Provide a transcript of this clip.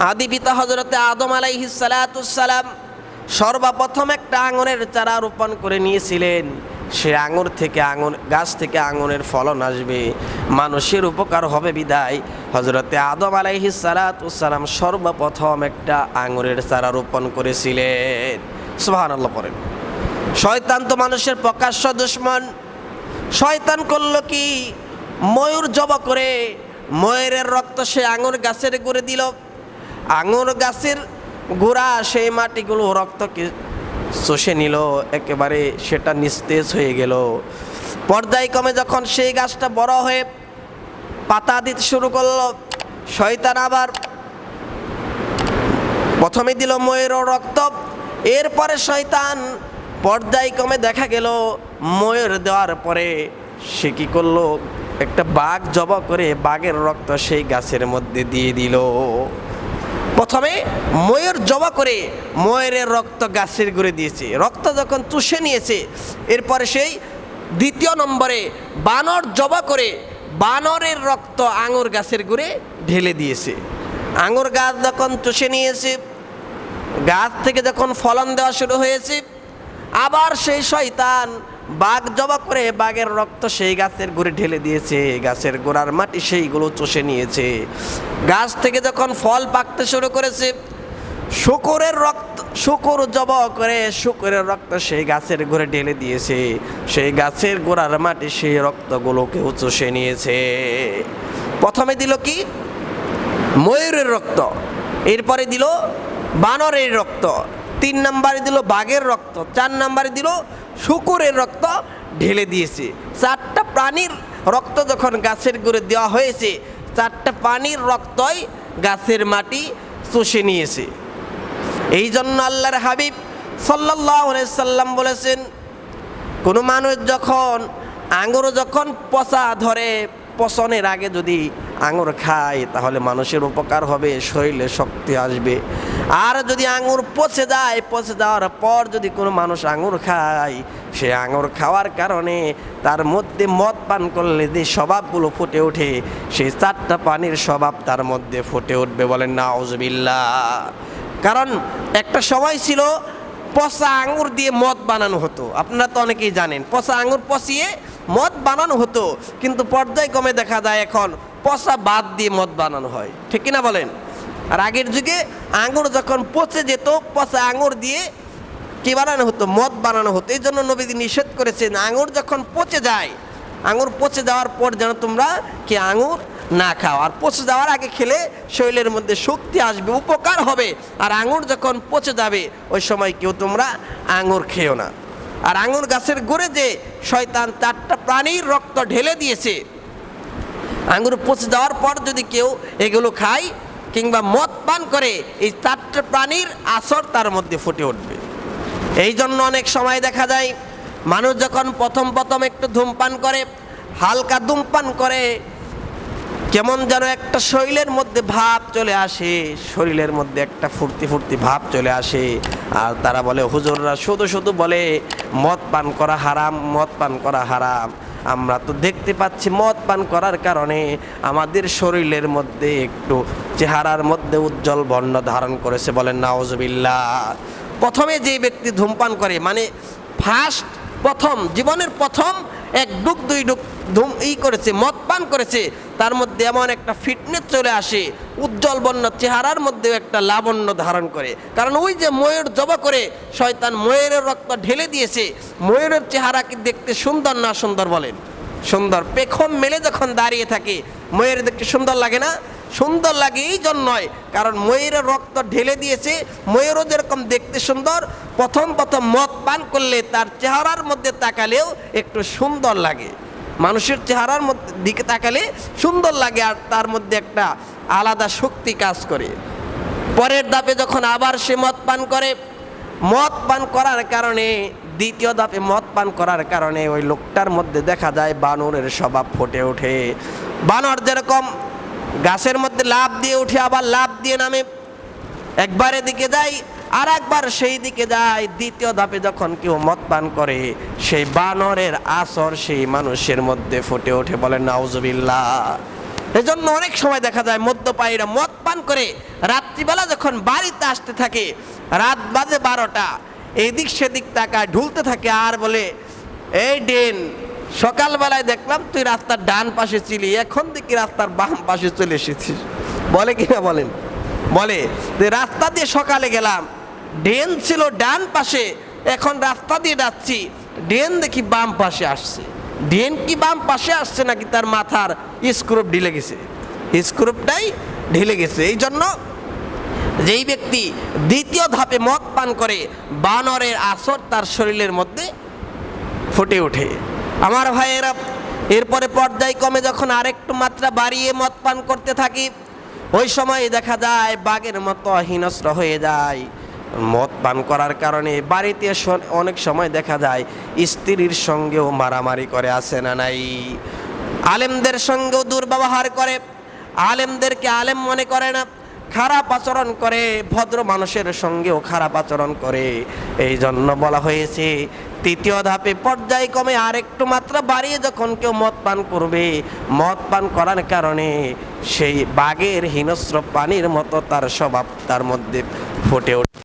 আদি পিতা হজরতে আদম আলাইহিসালাম সর্বপ্রথম একটা আঙুরের চারা রোপণ করে নিয়েছিলেন। সে আঙুর থেকে আঙুর, গাছ থেকে আঙুরের ফলন আসবে। মানুষের উপকার হবে বিদায়। হজরতে আদম আলাইহিসালাম সর্বপ্রথম একটা আঙুরের চারা রোপণ করেছিলেন। সুহান আল্লাহ শয়তান তো মানুষের প্রকাশ্য দুশ্মন। শয়তান করল কি? ময়ূর জব করে ময়ূরের রক্ত সে আঙুর গাছের করে দিল। আঙুর গাছের গোড়া, সেই মাটিগুলো রক্তকে চষে নিল, একেবারে সেটা নিস্তেজ হয়ে গেল। পর্যায়ক্রমে যখন সেই গাছটা বড় হয়ে পাতা দিতে শুরু করল, শয়তান আবার প্রথমে দিল ময়ূর রক্ত, এরপরে শয়তান পর্যায়ক্রমে দেখা গেল, ময়ূর দেওয়ার পরে সে কী করল? একটা বাঘ জব করে বাঘের রক্ত সেই গাছের মধ্যে দিয়ে দিল। প্রথমে ময়ূর জবা করে ময়ূরের রক্ত গাছের গুঁড়ে দিয়েছে। রক্ত যখন চুষে নিয়েছে, এরপরে সেই দ্বিতীয় নম্বরে বানর জবা করে বানরের রক্ত আঙুর গাছের গুঁড়ে ঢেলে দিয়েছে। আঙুর গাছ যখন চুষে নিয়েছে, গাছ থেকে যখন ফলন দেওয়া শুরু হয়েছে, আবার সেই শয়তান বাঘ জবা করে বাঘের রক্ত সেই গাছের গুড়ে ঢেলে দিয়েছে, গাছের গোড়ার মাটি সেইগুলো চষে নিয়েছে। গাছ থেকে যখন ফল পাকতে শুরু করেছে, শুকুরের রক্ত, শুকুর জব করে শুকুরের রক্ত সেই গাছের গোড়ে ঢেলে দিয়েছে। সেই গাছের গোড়ার মাটি সেই রক্তগুলোকেও চষে নিয়েছে। প্রথমে দিল কি? ময়ূরের রক্ত, এরপরে দিল বানরের রক্ত। তিন নম্বরে দিল বাঘের রক্ত, চার নম্বরে দিল শুকুরের রক্ত ঢেলে দিয়েছে। চারটা প্রাণীর রক্ত যখন গাছের গুঁড়ে দেওয়া হয়েছে, চারটা প্রাণীর রক্তই গাছের মাটি চষে নিয়েছে। এই জন্য আল্লাহর হাবিব সাল্লাহ সাল্লাম বলেছেন, কোনো মানুষ যখন আঙুর যখন পচা ধরে, পচনের আগে যদি আঙুর খায়, তাহলে মানুষের উপকার হবে, শরীরে শক্তি আসবে। আর যদি আঙুর পচে যায়, পচে যাওয়ার পর যদি কোনো মানুষ আঙুর খায়, সে আঙুর খাওয়ার কারণে তার মধ্যে মদ পান করলে যে স্বভাবগুলো ফুটে ওঠে, সেই চারটা পানির স্বভাব তার মধ্যে ফুটে উঠবে বলেন না অজবিল্লা কারণ একটা সময় ছিল পচা আঙুর দিয়ে মদ বানানো হতো। আপনারা তো অনেকেই জানেন, পচা আঙুর পচিয়ে মদ বানানো হতো, কিন্তু পর্যায়ক্রমে দেখা যায় এখন পচা বাদ দিয়ে মদ বানানো হয়। ঠিক কিনা বলেন? আর আগের যুগে আঙুর যখন পচে যেত, পচা আঙুর দিয়ে কি বানানো হতো? মদ বানানো হতো। এই জন্য নবীজি নিষেধ করেছেন, আঙুর যখন পচে যায়, আঙুর পচে যাওয়ার পর যেন তোমরা কি আঙুর না খাও। আর পচে যাওয়ার আগে খেলে শরীরের মধ্যে শক্তি আসবে, উপকার হবে। আর আঙুর যখন পচে যাবে, ওই সময় কেউ তোমরা আঙুর খেও না। আর আঙুর গাছের গোড়ে যে শয়তান চারটা প্রাণীর রক্ত ঢেলে দিয়েছে আঙুর পচে যাওয়ার পর যদি কেউ এগুলো খায় কিংবা মদ পান করে, এই চারটে প্রাণীর আসর তার মধ্যে ফুটে উঠবে। এই জন্য অনেক সময় দেখা যায়, মানুষ যখন প্রথম প্রথম একটু ধূমপান করে, হালকা ধূমপান করে, কেমন যেন একটা শরীরের মধ্যে ভাব চলে আসে, শরীরের মধ্যে একটা ফুর্তি ফুর্তি ভাব চলে আসে, আর তারা বলে, হুজুররা শুধু শুধু বলে, মদ পান করা হারাম, মদ পান করা হারাম। আমরা তো দেখতে পাচ্ছি মদ পান করার কারণে আমাদের শরীরের মধ্যে একটু চেহারার মধ্যে উজ্জ্বল বর্ণ ধারণ করেছে বলেন নাওজবিল্লা প্রথমে যে ব্যক্তি ধূমপান করে মানে ফার্স্ট প্রথম, জীবনের প্রথম, এক ডুক দুই ডুক ধুম ই করেছে মদ পান করেছে। তার মধ্যে এমন একটা ফিটনেস চলে আসে, উজ্জ্বল বর্ণ চেহারার মধ্যেও একটা লাবণ্য ধারণ করে। কারণ ওই যে ময়ূর জবা করে, শয়তান ময়ূরের রক্ত ঢেলে দিয়েছে। ময়ূরের চেহারা কি দেখতে সুন্দর না সুন্দর বলেন? সুন্দর। পেখম মেলে যখন দাঁড়িয়ে থাকে, ময়ূর দেখতে সুন্দর লাগে না? সুন্দর লাগে এই জন্যই কারণ ময়ূরের রক্ত ঢেলে দিয়েছে, ময়ূরও যেরকম দেখতে সুন্দর, প্রথম প্রথম মদ পান করলে তার চেহারার মধ্যে তাকালেও একটু সুন্দর লাগে। মানুষের চেহারার মধ্যে দিকে তাকালে সুন্দর লাগে আর তার মধ্যে একটা আলাদা শক্তি কাজ করে। পরের ধাপে যখন আবার সে মদ পান করে, মদ পান করার কারণে, দ্বিতীয় ধাপে মদ পান করার কারণে ওই লোকটার মধ্যে দেখা যায় বানরের স্বভাব ফুটে ওঠে। বানর যেরকম গাছের মধ্যে লাভ দিয়ে উঠে, আবার লাভ দিয়ে নামে। একবার এদিকে যাই আর একবার সেই দিকে যায়, দ্বিতীয় ধাপে যখন কেউ মদ পান করে, সেই বানরের আসর সেই মানুষের মধ্যে ফুটে ওঠে বলে নাউজবিল্লা এজন্য অনেক সময় দেখা যায় মদ্যপায়ীরা মদ পান করে, রাত্রিবেলা যখন বাড়িতে আসতে থাকে, রাত বাজে বারোটা, এদিক সেদিক তাকায়, ঢুলতে থাকে আর বলে, এই ডেন, সকালবেলায় দেখলাম তুই রাস্তার ডান পাশে ছিলি, এখন দেখি রাস্তার বাম পাশে চলে এসেছিস। বলে কিনা বলেন? বলে যে রাস্তা দিয়ে সকালে গেলাম ড্রেন ছিল ডান পাশে, এখন রাস্তা দিয়ে যাচ্ছি। ড্রেন দেখি বাম পাশে আসছে। ড্রেন কি বাম পাশে আসছে নাকি তার মাথার স্ক্রুপ ঢিলে গেছে? স্ক্রুপটাই ঢিলে গেছে। এই জন্য যেই ব্যক্তি দ্বিতীয় ধাপে মদ পান করে, বানরের আসর তার শরীরের মধ্যে ফুটে ওঠে। আমার ভাইয়েরা, এরপরে পর্যায় কমে যখন আরেকটু মাত্রা বাড়িয়ে মদ পান করতে থাকি, ওই সময় দেখা যায় বাঘের মতো হিংস্র হয়ে যায়। মদ পান করার কারণে বাড়িতে অনেক সময় দেখা যায় স্ত্রীর সঙ্গেও মারামারি করে আসে না নাই? আলেমদের সঙ্গেও দুর্ব্যবহার করে, আলেমদেরকে আলেম মনে করে না, খারাপ আচরণ করে, ভদ্র মানুষের সঙ্গেও খারাপ আচরণ করে। এই জন্য বলা হয়েছে, তৃতীয় ধাপে পর্যায় কমে আরেকটু মাত্রা বাড়িয়ে যখন কেউ মদ পান করবে, মদ পান করার কারণে সেই বাঘের হিংস্র পানির মতো তার স্বভাব তার মধ্যে ফুটে ওঠে